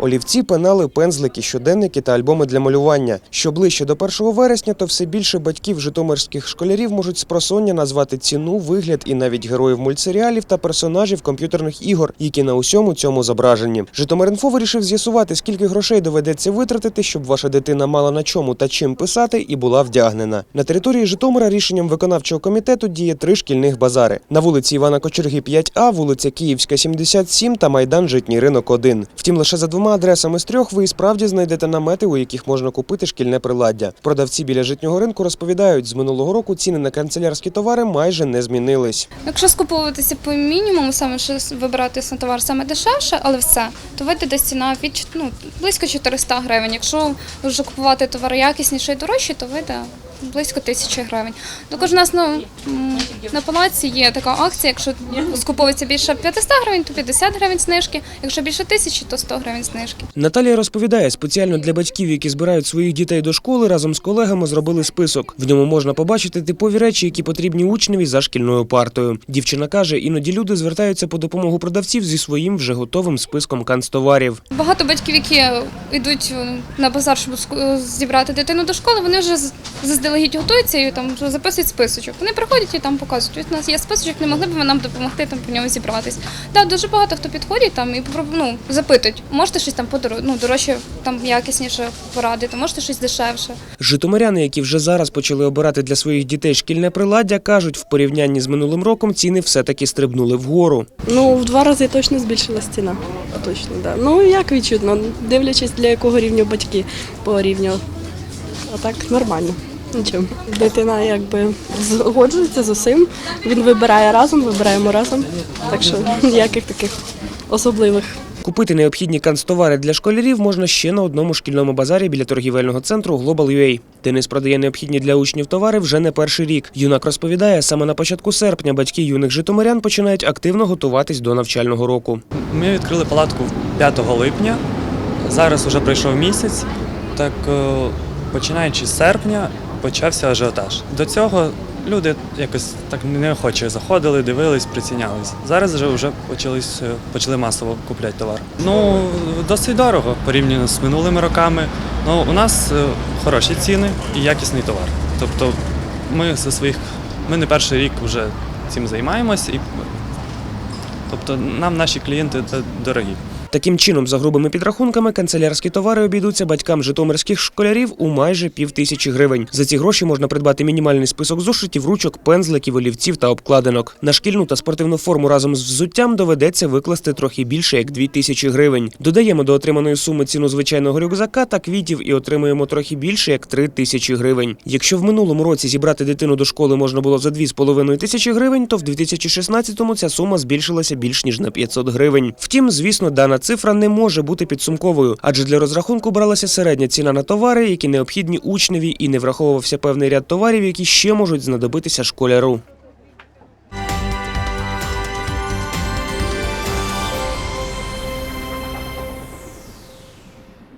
Олівці, пенали, пензлики, щоденники та альбоми для малювання. Що ближче до 1 вересня, то все більше батьків житомирських школярів можуть спросоння назвати ціну, вигляд і навіть героїв мультсеріалів та персонажів комп'ютерних ігор, які на усьому цьому зображені. Житомир.Інфо вирішив з'ясувати, скільки грошей доведеться витратити, щоб ваша дитина мала на чому та чим писати і була вдягнена. На території Житомира рішенням виконавчого комітету діє три шкільних базари: на вулиці Івана Кочерги 5А, вулиця Київська 77 та майдан Житній ринок 1. Втім, лише за двома адресами з трьох ви і справді знайдете намети, у яких можна купити шкільне приладдя. Продавці біля житнього ринку розповідають, з минулого року ціни на канцелярські товари майже не змінились. Якщо скуповуватися по мінімуму, саме що вибирати товар саме дешевше, але все, то вийде десь ціна від ну, близько 400 гривень. Якщо вже купувати товари якісніше і дорожчі, то вийде близько тисячі гривень. Також у нас ну, на палаці є така акція, якщо скуповується більше 500 гривень, то 50 гривень знижки, якщо більше тисячі, то 100 гривень знижки. Наталія розповідає, спеціально для батьків, які збирають своїх дітей до школи, разом з колегами зробили список. В ньому можна побачити типові речі, які потрібні учневі за шкільною партою. Дівчина каже, іноді люди звертаються по допомогу продавців зі своїм вже готовим списком канцтоварів. Багато батьків, які йдуть на базар, щоб зібрати дитину до школи, вони вже з- заздалегідь готуються і там записують списочок. Вони приходять і там показують. Ось у нас є списочок, не могли б ви нам допомогти там по ньому зібратись. Так, дуже багато хто підходить там і ну, запитують, можете щось там подоро- ну, дорожче, там якісніше порадити, можете щось дешевше. Житомиряни, які вже зараз почали обирати для своїх дітей шкільне приладдя, кажуть, в порівнянні з минулим роком ціни все-таки стрибнули вгору. Ну, в два рази точно збільшилась ціна. Точно, да. Ну, як відчутно, дивлячись, для якого рівню батьки по рівню. А так нормально. Нічого. Дитина якби згоджується з усім. Він вибирає разом, вибираємо разом. Так що ніяких таких особливих. Купити необхідні канцтовари для школярів можна ще на одному шкільному базарі біля торгівельного центру Global.ua. Денис продає необхідні для учнів товари вже не перший рік. Юнак розповідає, саме на початку серпня батьки юних житомирян починають активно готуватись до навчального року. Ми відкрили палатку 5 липня. Зараз вже пройшов місяць. Так е, починаючи з серпня почався ажіотаж. До цього люди якось так неохоче заходили, дивились, прицінялись. Зараз вже вже е, почали масово купляти товар. Ну досить дорого порівняно з минулими роками. Ну у нас е, хороші ціни і якісний товар. Тобто ми зі своїх ми не перший рік вже цим займаємось і Тобто нам наші клієнти дорогі. Таким чином, за грубими підрахунками, канцелярські товари обійдуться батькам житомирських школярів у майже пів тисячі гривень. За ці гроші можна придбати мінімальний список зошитів, ручок, пензликів, олівців та обкладинок. На шкільну та спортивну форму разом з взуттям доведеться викласти трохи більше як дві тисячі гривень. Додаємо до отриманої суми ціну звичайного рюкзака та квітів і отримуємо трохи більше як три тисячі гривень. Якщо в минулому році зібрати дитину до школи можна було за дві з половиною тисячі гривень, то в 2016-му ця сума збільшилася більш ніж на 500 гривень. Втім, звісно, цифра не може бути підсумковою, адже для розрахунку бралася середня ціна на товари, які необхідні учневі, і не враховувався певний ряд товарів, які ще можуть знадобитися школяру.